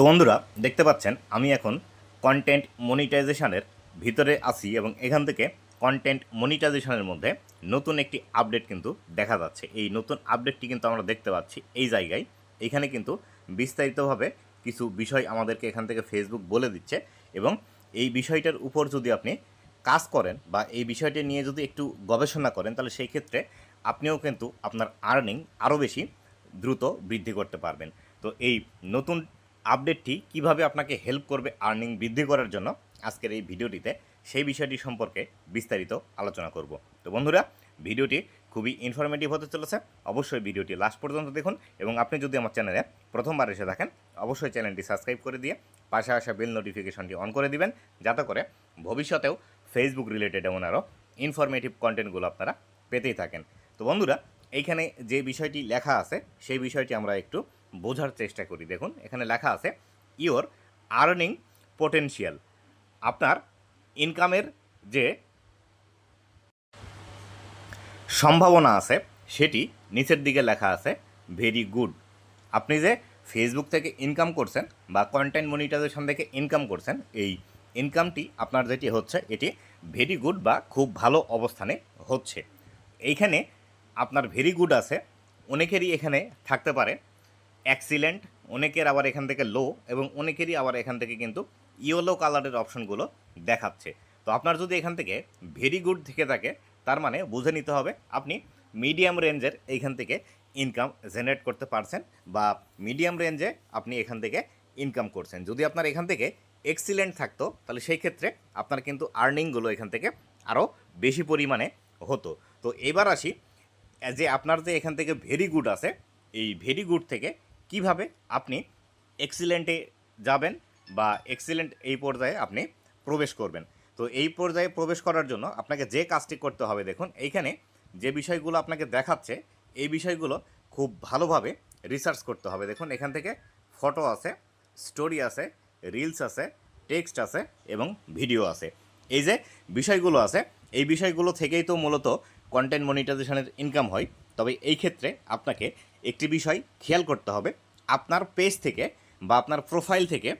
তো বন্ধুরা, দেখতে পাচ্ছেন, আমি এখন কন্টেন্ট মনিটাইজেশনের ভিতরে আছি এবং এখান থেকে কন্টেন্ট মনিটাইজেশনের মধ্যে নতুন একটি আপডেট কিন্তু দেখা যাচ্ছে। এই নতুন আপডেটটি কিন্তু আমরা দেখতে পাচ্ছি এই জায়গায়। এখানে কিন্তু বিস্তারিতভাবে কিছু বিষয় আমাদেরকে এখান থেকে ফেসবুক বলে দিচ্ছে এবং এই বিষয়টার উপর যদি আপনি কাজ করেন বা এই বিষয়টি নিয়ে যদি একটু গবেষণা করেন, তাহলে সেই ক্ষেত্রে আপনিও কিন্তু আপনার আর্নিং আরও বেশি দ্রুত বৃদ্ধি করতে পারবেন। তো এই নতুন আপডেটটি কীভাবে আপনাকে হেল্প করবে আর্নিং বৃদ্ধি করার জন্য আজকের এই ভিডিওটিতে সেই বিষয়টি সম্পর্কে বিস্তারিত আলোচনা করব। তো বন্ধুরা, ভিডিওটি খুবই ইনফরমেটিভ হতে চলেছে। অবশ্যই ভিডিওটি লাস্ট পর্যন্ত দেখুন এবং আপনি যদি আমার চ্যানেলে প্রথমবার এসে থাকেন, অবশ্যই চ্যানেলটি সাবস্ক্রাইব করে দিয়ে পাশে আসা বেল নোটিফিকেশনটি অন করে দিবেন, যাতে করে ভবিষ্যতেও ফেসবুক রিলেটেড এমন আরও ইনফরমেটিভ কন্টেন্টগুলো আপনারা পেতেই থাকেন। তো বন্ধুরা, এইখানে যে বিষয়টি লেখা আছে, সেই বিষয়টি আমরা একটু বোঝার চেষ্টা করি। দেখুন, এখানে লেখা আছে ইওর আর্নিং পোটেনশিয়াল আপনার ইনকামের যে সম্ভাবনা আছে, সেটি নিচের দিকে লেখা আছে ভেরি গুড আপনি যে ফেসবুক থেকে ইনকাম করছেন বা কন্টেন্ট মনিটাইজেশন থেকে ইনকাম করছেন, এই ইনকামটি আপনার যেটি হচ্ছে, এটি ভেরি গুড বা খুব ভালো অবস্থানে হচ্ছে। এইখানে আপনার ভেরি গুড আছে, অনেকেরই এখানে থাকতে পারে। অ্যাক্সিলেন্ট অনেকের আবার এখান থেকে লো এবং অনেকেরই আবার এখান থেকে কিন্তু ইয়েলো কালারের অপশনগুলো দেখাচ্ছে। তো আপনার যদি এখান থেকে ভেরি গুড থেকে থাকে, তার মানে বুঝে নিতে হবে আপনি মিডিয়াম রেঞ্জের এইখান থেকে ইনকাম জেনারেট করতে পারছেন বা মিডিয়াম রেঞ্জে আপনি এখান থেকে ইনকাম করছেন। যদি আপনার এখান থেকে এক্সিলেন্ট থাকতো, তাহলে সেই ক্ষেত্রে আপনার কিন্তু আর্নিংগুলো এখান থেকে আরও বেশি পরিমাণে হতো। তো এবার আসি, যে আপনার যে এখান থেকে ভেরি গুড আছে, এই ভেরি গুড থেকে কীভাবে আপনি এক্সিলেন্টে যাবেন বা এক্সিলেন্ট এই পর্যায়ে আপনি প্রবেশ করবেন? তো এই পর্যায়ে প্রবেশ করার জন্য আপনাকে যে কাজটি করতে হবে দেখুন, এইখানে যে বিষয়গুলো আপনাকে দেখাচ্ছে, এই বিষয়গুলো খুব ভালোভাবে রিসার্চ করতে হবে। দেখুন, এখান থেকে ফটো আছে স্টোরি আছে রিলস আছে টেক্সট আছে এবং ভিডিও আছে। এই যে বিষয়গুলো আছে, এই বিষয়গুলো থেকেই তো মূলত কন্টেন্ট মনিটাইজেশনের ইনকাম হয়। তবে এই ক্ষেত্রে আপনাকে একটি বিষয় খেয়াল করতে হবে আপনার পেজ থেকে বা আপনার প্রোফাইল থেকে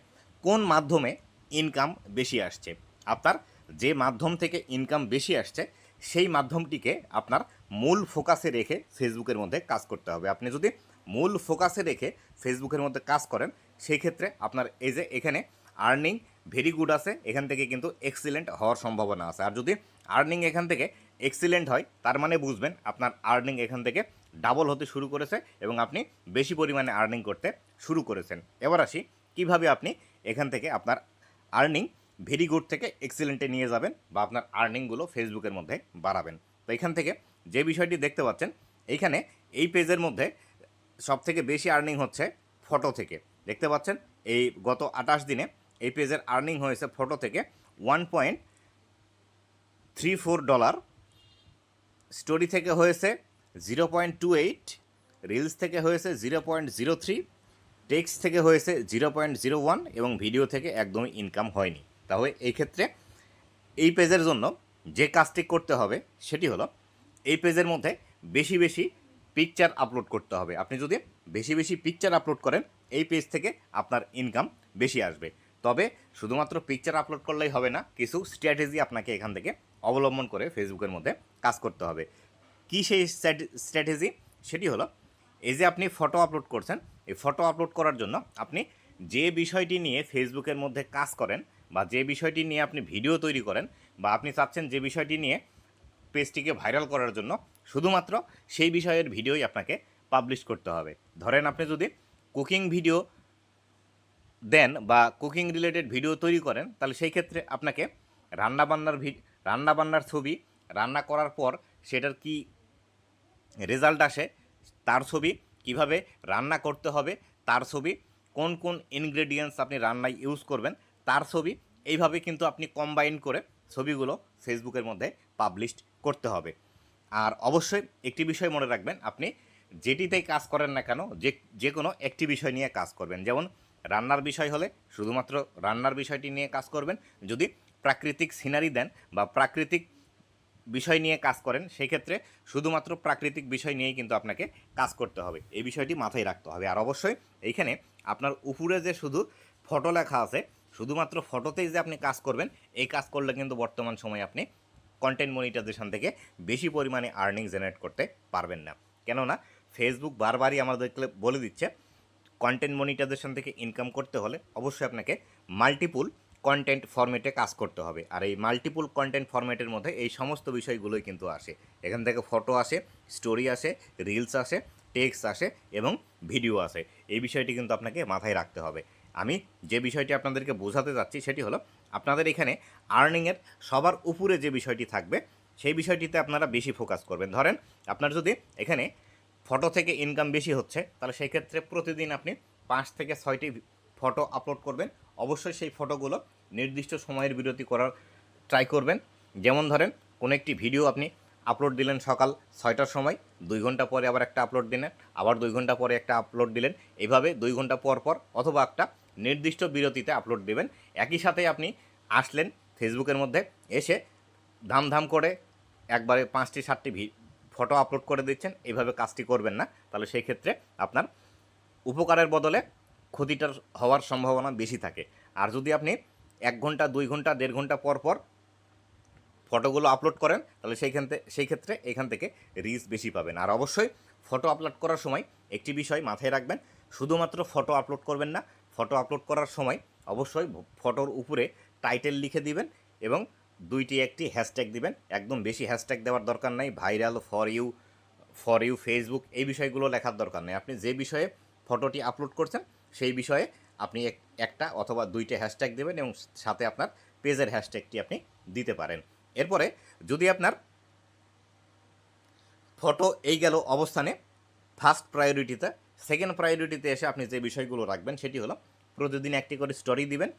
কোন মাধ্যমে ইনকাম বেশি আসছে। আপনার যে মাধ্যম থেকে ইনকাম বেশি আসছে, সেই মাধ্যমটিকে আপনার মূল ফোকাসে রেখে ফেসবুকের মধ্যে কাজ করতে হবে। আপনি যদি মূল ফোকাসে রেখে ফেসবুকের মধ্যে কাজ করেন সেই ক্ষেত্রে আপনার এই যে এখানে আর্নিং ভেরি গুড আছে, এখান থেকে কিন্তু এক্সিলেন্ট হওয়ার সম্ভাবনা আছে। আর যদি আর্নিং এখান থেকে এক্সিলেন্ট হয়, তার মানে বুঝবেন আপনার আর্নিং এখান থেকে ডাবল হতে শুরু করেছে এবং আপনি বেশি পরিমাণে আর্নিং করতে শুরু করেছেন। এবার আসি, কীভাবে আপনি এখান থেকে আপনার আর্নিং ভেরি গুড থেকে এক্সিলেন্টে নিয়ে যাবেন বা আপনার আর্নিংগুলো ফেসবুকের মধ্যে বাড়াবেন। তো এখান থেকে যে বিষয়টি দেখতে পাচ্ছেন এইখানে এই পেজের মধ্যে সব থেকে বেশি আর্নিং হচ্ছে ফটো থেকে। দেখতে পাচ্ছেন, এই গত আঠাশ দিনে এই পেজের আর্নিং হয়েছে ফটো থেকে one point three four dollar story থেকে হয়েছে zero point two eight reels থেকে হয়েছে zero point zero three text থেকে হয়েছে জিরো পয়েন্ট জিরো ওয়ান এবং ভিডিও থেকে একদমই ইনকাম হয়নি। তাহলে এই ক্ষেত্রে এই পেজের জন্য যে কাজটি করতে হবে সেটি হলো এই পেজের মধ্যে বেশি বেশি পিকচার আপলোড করতে হবে। আপনি যদি বেশি বেশি পিকচার আপলোড করেন, এই পেজ থেকে আপনার ইনকাম বেশি আসবে। তবে শুধুমাত্র পিকচার আপলোড করলেই হবে না, কিছু স্ট্র্যাটেজি আপনাকে এখান থেকে অবলম্বন করে ফেসবুকের মধ্যে কাজ করতে হবে। কী সেই স্ট্র্যাটেজি? সেটি হলো, এই যে আপনি ফটো আপলোড করছেন, এই ফটো আপলোড করার জন্য আপনি যে বিষয়টি নিয়ে ফেসবুকের মধ্যে কাজ করেন বা যে বিষয়টি নিয়ে আপনি ভিডিও তৈরি করেন বা আপনি চাচ্ছেন যে বিষয়টি নিয়ে পেজটিকে ভাইরাল করার জন্য, শুধুমাত্র সেই বিষয়ের ভিডিওই আপনাকে পাবলিশ করতে হবে। ধরেন আপনি যদি কুকিং ভিডিও দেন বা কুকিং রিলেটেড ভিডিও তৈরি করেন, তাহলে সেই ক্ষেত্রে আপনাকে রান্নাবান্নার ভি রান্নাবান্নার ছবি রান্না করার পর সেটার কি রেজাল্ট আসে, তার ছবি, কীভাবে রান্না করতে হবে, তার ছবি, কোন কোন ইনগ্রেডিয়েন্টস আপনি রান্নায় ইউজ করবেন, তার ছবি, এইভাবে কিন্তু আপনি কম্বাইন করে ছবিগুলো ফেসবুকের মধ্যে পাবলিশ করতে হবে। আর অবশ্যই একটি বিষয় মনে রাখবেন, আপনি যেটিতেই কাজ করেন না কেন, যে যে কোনো একটি বিষয় নিয়ে কাজ করবেন। যেমন রান্নার বিষয় হলে শুধুমাত্র রান্নার বিষয়টি নিয়ে কাজ করবেন, যদি প্রাকৃতিক সিনারি দেন বা প্রাকৃতিক বিষয় নিয়ে কাজ করেন সেই ক্ষেত্রে শুধুমাত্র প্রাকৃতিক বিষয় নিয়েই কিন্তু আপনাকে কাজ করতে হবে। এই বিষয়টি মাথায় রাখতে হবে। আর অবশ্যই এইখানে আপনার উপরে যে শুধু ফটো লেখা আছে, শুধুমাত্র ফটোতেই যে আপনি কাজ করবেন, এই কাজ করলে কিন্তু বর্তমান সময়ে আপনি কন্টেন্ট মনিটাইজেশন থেকে বেশি পরিমাণে আর্নিং জেনারেট করতে পারবেন না। কেননা ফেসবুক বারবারই আমাদেরকে বলে দিচ্ছে কন্টেন্ট মনিটাইজেশন থেকে ইনকাম করতে হলে অবশ্যই আপনাকে মাল্টিপুল কন্টেন্ট ফরম্যাটে কাজ করতে হবে। আর এই মাল্টিপুল কন্টেন্ট ফরম্যাটের মধ্যে এই সমস্ত বিষয়গুলোই কিন্তু আসে। এখান থেকে ফটো আসে স্টোরি আসে রিলস আসে টেক্সট আসে এবং ভিডিও আসে। এই বিষয়টি কিন্তু আপনাকে মাথায় রাখতে হবে। আমি যে বিষয়টি আপনাদেরকে বোঝাতে যাচ্ছি সেটি হলো, আপনাদের এখানে আর্নিংয়ের সবার উপরে যে বিষয়টি থাকবে, সেই বিষয়টিতে আপনারা বেশি ফোকাস করবেন। ধরেন, আপনার যদি এখানে ফটো থেকে ইনকাম বেশি হচ্ছে, তাহলে সেই ক্ষেত্রে প্রতিদিন আপনি পাঁচ থেকে ছয়টি ফটো আপলোড করবেন। অবশ্যই সেই ফটোগুলো নির্দিষ্ট সময়ের বিরতি করার ট্রাই করবেন। যেমন ধরেন, কোনো একটি ভিডিও আপনি আপলোড দিলেন সকাল ছয়টার সময়, দুই ঘণ্টা পরে আবার একটা আপলোড দিলেন, আবার দুই ঘণ্টা পরে একটা আপলোড দিলেন এইভাবে দুই ঘণ্টা পর পর অথবা একটা নির্দিষ্ট বিরতিতে আপলোড দেবেন। একই সাথে আপনি আসলেন ফেসবুকের মধ্যে, এসে ধাম ধাম করে একবারে পাঁচটি, সাতটি ফটো আপলোড করে দিচ্ছেন। এইভাবে কাজটি করবেন না। তাহলে সেই ক্ষেত্রে আপনার উপকারের বদলে ক্ষতিটার হওয়ার সম্ভাবনা বেশি থাকে। আর যদি আপনি এক ঘণ্টা, দুই ঘণ্টা, দেড় ঘণ্টা পর পর ফটোগুলো আপলোড করেন, তাহলে সেইখান থেকে সেই ক্ষেত্রে এখান থেকে রিচ বেশি পাবেন। আর অবশ্যই ফটো আপলোড করার সময় একটি বিষয় মাথায় রাখবেন, শুধুমাত্র ফটো আপলোড করবেন না ফটো আপলোড করার সময় অবশ্যই ফটোর উপরে টাইটেল লিখে দিবেন এবং দুইটি, একটি হ্যাশট্যাগ দিবেন। একদম বেশি হ্যাশট্যাগ দেওয়ার দরকার নাই viral for you for you Facebook এই বিষয়গুলো লেখার দরকার নেই। আপনি যে বিষয়ে ফটোটি আপলোড করছেন সেই বিষয়ে আপনি এক- একটা অথবা দুইটা হ্যাশট্যাগ দেবেন এবং সাথে আপনার পেজের হ্যাশট্যাগটি আপনি দিতে পারেন। এরপরে যদি আপনার ফটো এই গেল অবস্থানে ফার্স্ট প্রায়োরিটিতে সেকেন্ড প্রায়োরিটিতে এসে আপনি যে বিষয়গুলো রাখবেন সেটি হলো প্রতিদিন একটি করে স্টোরি দিবেন,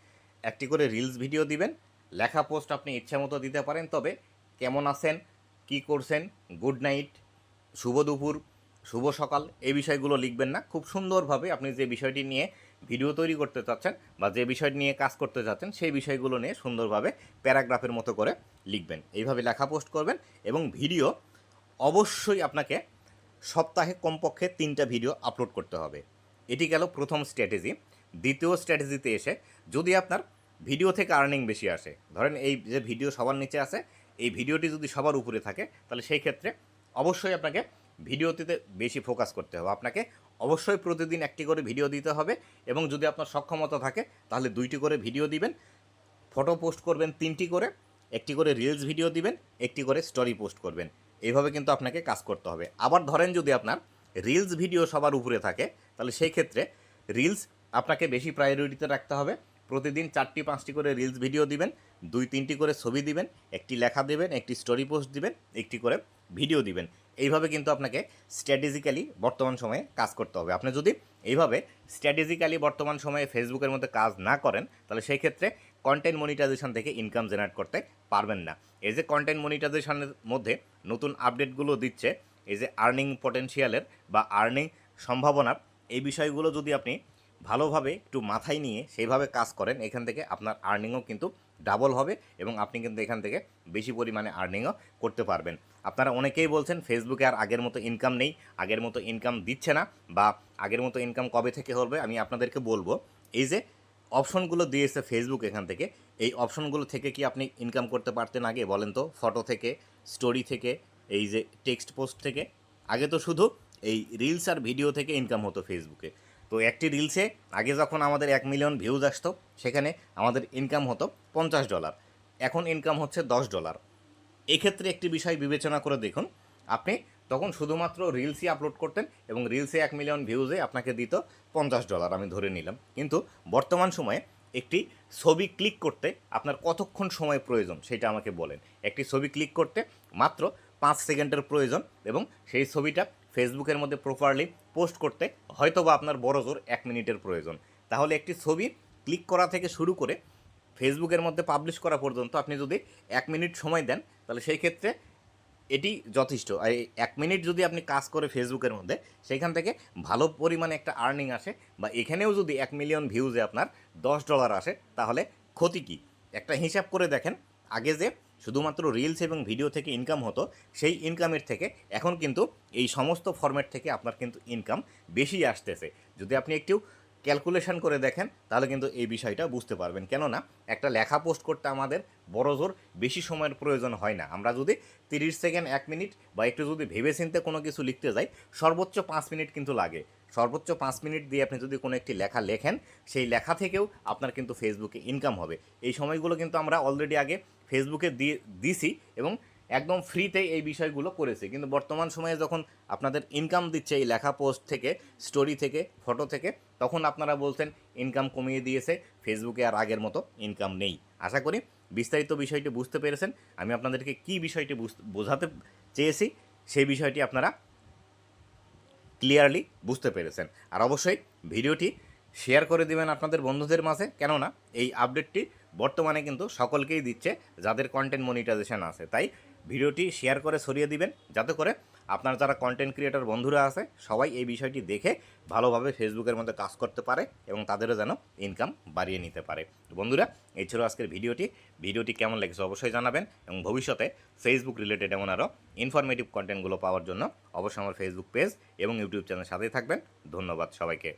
একটি করে রিলস ভিডিও দিবেন, লেখা পোস্ট আপনি ইচ্ছা মতো দিতে পারেন, তবে কেমন আছেন, কি করছেন গুড নাইট শুভ দুপুর শুভ সকাল। এই বিষয়গুলো লিখবেন না। খুব সুন্দরভাবে আপনি যে বিষয়টি নিয়ে ভিডিও তৈরি করতে চাচ্ছেন বা যে বিষয় নিয়ে কাজ করতে চাচ্ছেন, সেই বিষয়গুলো নিয়ে সুন্দরভাবে প্যারাগ্রাফের মতো করে লিখবেন। এইভাবে লেখা পোস্ট করবেন এবং ভিডিও অবশ্যই আপনাকে সপ্তাহে কমপক্ষে তিনটা ভিডিও আপলোড করতে হবে। এটি গেল প্রথম স্ট্র্যাটেজি। দ্বিতীয় স্ট্র্যাটেজিতে এসে যদি আপনার ভিডিও থেকে আর্নিং বেশি আসে, ধরেন এই যে ভিডিও সবার নিচে আছে, এই ভিডিওটি যদি সবার উপরে থাকে, তাহলে সেই ক্ষেত্রে অবশ্যই আপনাকে ভিডিওটিতে বেশি ফোকাস করতে হবে। আপনাকে অবশ্যই প্রতিদিন একটি করে ভিডিও দিতে হবে এবং যদি আপনার সক্ষমতা থাকে, তাহলে দুইটি করে ভিডিও দিবেন, ফটো পোস্ট করবেন তিনটি করে, একটি করে রিলস ভিডিও দিবেন, একটি করে স্টোরি পোস্ট করবেন। এইভাবে কিন্তু আপনাকে কাজ করতে হবে। আবার ধরেন যদি আপনার রিলস ভিডিও সবার উপরে থাকে, তাহলে সেই ক্ষেত্রে রিলস আপনাকে বেশি প্রায়োরিটিতে রাখতে হবে। প্রতিদিন চারটি, পাঁচটি করে রিলস ভিডিও দিবেন, দুই, তিনটি করে ছবি দিবেন, একটি লেখা দেবেন, একটি স্টোরি পোস্ট দিবেন, একটি করে ভিডিও দিবেন। এইভাবে কিন্তু আপনাকে স্ট্র্যাটেজিক্যালি বর্তমান সময়ে কাজ করতে হবে। আপনি যদি এইভাবে স্ট্র্যাটেজিক্যালি বর্তমান সময়ে ফেসবুকের মধ্যে কাজ না করেন, তাহলে সেই ক্ষেত্রে কন্টেন্ট মনিটাইজেশন থেকে ইনকাম জেনারেট করতে পারবেন না। এই যে কন্টেন্ট মনিটাইজেশনের মধ্যে নতুন আপডেটগুলো দিচ্ছে, এই যে আর্নিং পটেনশিয়ালের বা আর্নিং সম্ভাবনার, এই বিষয়গুলো যদি আপনি ভালোভাবে একটু মাথায় নিয়ে সেইভাবে কাজ করেন, এখান থেকে আপনার আর্নিংও কিন্তু ডাবল হবে এবং আপনি কিন্তু এখান থেকে বেশি পরিমাণে আর্নিংও করতে পারবেন। আপনারা অনেকেই বলছেন ফেসবুকে আর আগের মতো ইনকাম নেই, আগের মতো ইনকাম দিচ্ছে না বা আগের মতো ইনকাম কবে থেকে হবে? আমি আপনাদেরকে বলব, এই যে অপশনগুলো দিয়েছে ফেসবুক এখান থেকে, এই অপশনগুলো থেকে কি আপনি ইনকাম করতে পারতেন আগে বলেন তো? ফটো থেকে স্টোরি থেকে, এই যে টেক্সট পোস্ট থেকে? আগে তো শুধু এই রিলস আর ভিডিও থেকে ইনকাম হতো ফেসবুকে তো একটি রিলসে আগে যখন আমাদের এক মিলিয়ন ভিউজ আসতো, সেখানে আমাদের ইনকাম হতো পঞ্চাশ ডলার এখন ইনকাম হচ্ছে দশ ডলার এক্ষেত্রে একটি বিষয় বিবেচনা করে দেখুন, আপনি তখন শুধুমাত্র রিলসই আপলোড করতেন এবং রিলসে এক মিলিয়ন ভিউজে আপনাকে দিত পঞ্চাশ ডলার আমি ধরে নিলাম। কিন্তু বর্তমান সময়ে একটি ছবি ক্লিক করতে আপনার কতক্ষণ সময় প্রয়োজন সেটা আমাকে বলেন। একটি ছবি ক্লিক করতে মাত্র পাঁচ সেকেন্ডের প্রয়োজন এবং সেই ছবিটা ফেসবুকের মধ্যে প্রপারলি পোস্ট করতে হয়তো বা আপনার বড় জোর এক মিনিটের প্রয়োজন। তাহলে একটি ছবি ক্লিক করা থেকে শুরু করে ফেসবুকের মধ্যে পাবলিশ করা পর্যন্ত আপনি যদি এক মিনিট সময় দেন, তাহলে সেই ক্ষেত্রে এটি যথেষ্ট। এক মিনিট যদি আপনি কাজ করে ফেসবুকের মধ্যে, সেখান থেকে ভালো পরিমাণে একটা আর্নিং আসে বা এখানেও যদি এক মিলিয়ন ভিউজে আপনার দশ ডলার আসে, তাহলে ক্ষতি কী? একটা হিসাব করে দেখেন আগে যে শুধুমাত্র রিলস এবং ভিডিও থেকে ইনকাম হতো, সেই ইনকামের থেকে এখন কিন্তু এই সমস্ত ফর্ম্যাট থেকে আপনার কিন্তু ইনকাম বেশি আসতেছে। যদি আপনি একটু ক্যালকুলেশন করে দেখেন, তাহলে কিন্তু এই বিষয়টা বুঝতে পারবেন। কেননা, একটা লেখা পোস্ট করতে আমাদের বড় জোর বেশি সময়ের প্রয়োজন হয় না। আমরা যদি তিরিশ সেকেন্ড, এক মিনিট বা একটু যদি ভেবে চিনতে কোনো কিছু লিখতে যাই, সর্বোচ্চ পাঁচ মিনিট কিন্তু লাগে। সর্বোচ্চ পাঁচ মিনিট দিয়ে আপনি যদি কোনো একটি লেখা লেখেন, সেই লেখা থেকেও আপনার কিন্তু ফেসবুকে ইনকাম হবে। এই সময়গুলো কিন্তু আমরা অলরেডি আগে ফেসবুকে দিয়ে দিছি এবং একদম ফ্রিতে এই বিষয়গুলো করেছি। কিন্তু বর্তমান সময়ে যখন আপনাদের ইনকাম দিচ্ছে এই লেখা পোস্ট থেকে স্টোরি থেকে ফটো থেকে, তখন আপনারা বলছেন ইনকাম কমিয়ে দিয়েছে ফেসবুকে আর আগের মতো ইনকাম নেই। আশা করি বিস্তারিত বিষয়টি বুঝতে পেরেছেন। আমি আপনাদেরকে কী বিষয়টি বুঝ- বোঝাতে চেয়েছি, সেই বিষয়টি আপনারা ক্লিয়ারলি বুঝতে পেরেছেন। আর অবশ্যই ভিডিওটি শেয়ার করে দেবেন আপনাদের বন্ধুদের মাঝে, কেননা এই আপডেটটি বর্তমানে কিন্তু সকলকেই দিচ্ছে, যাদের কন্টেন্ট মনিটাইজেশন আছে। তাই ভিডিওটি শেয়ার করে ছড়িয়ে দিবেন, যাতে করে আপনার যারা কন্টেন্ট ক্রিয়েটর বন্ধুরা আছে, সবাই এই বিষয়টি দেখে ভালোভাবে ফেসবুকের মধ্যে কাজ করতে পারে এবং তাদেরও যেন ইনকাম বাড়িয়ে নিতে পারে। বন্ধুরা, এই ছিল আজকের ভিডিওটি। ভিডিওটি কেমন লেগেছে অবশ্যই জানাবেন এবং ভবিষ্যতে ফেসবুক রিলেটেড এমন আরও ইনফরমেটিভ কন্টেন্টগুলো পাওয়ার জন্য অবশ্যই আমার ফেসবুক পেজ এবং ইউটিউব চ্যানেল সাথেই থাকবেন। ধন্যবাদ সবাইকে।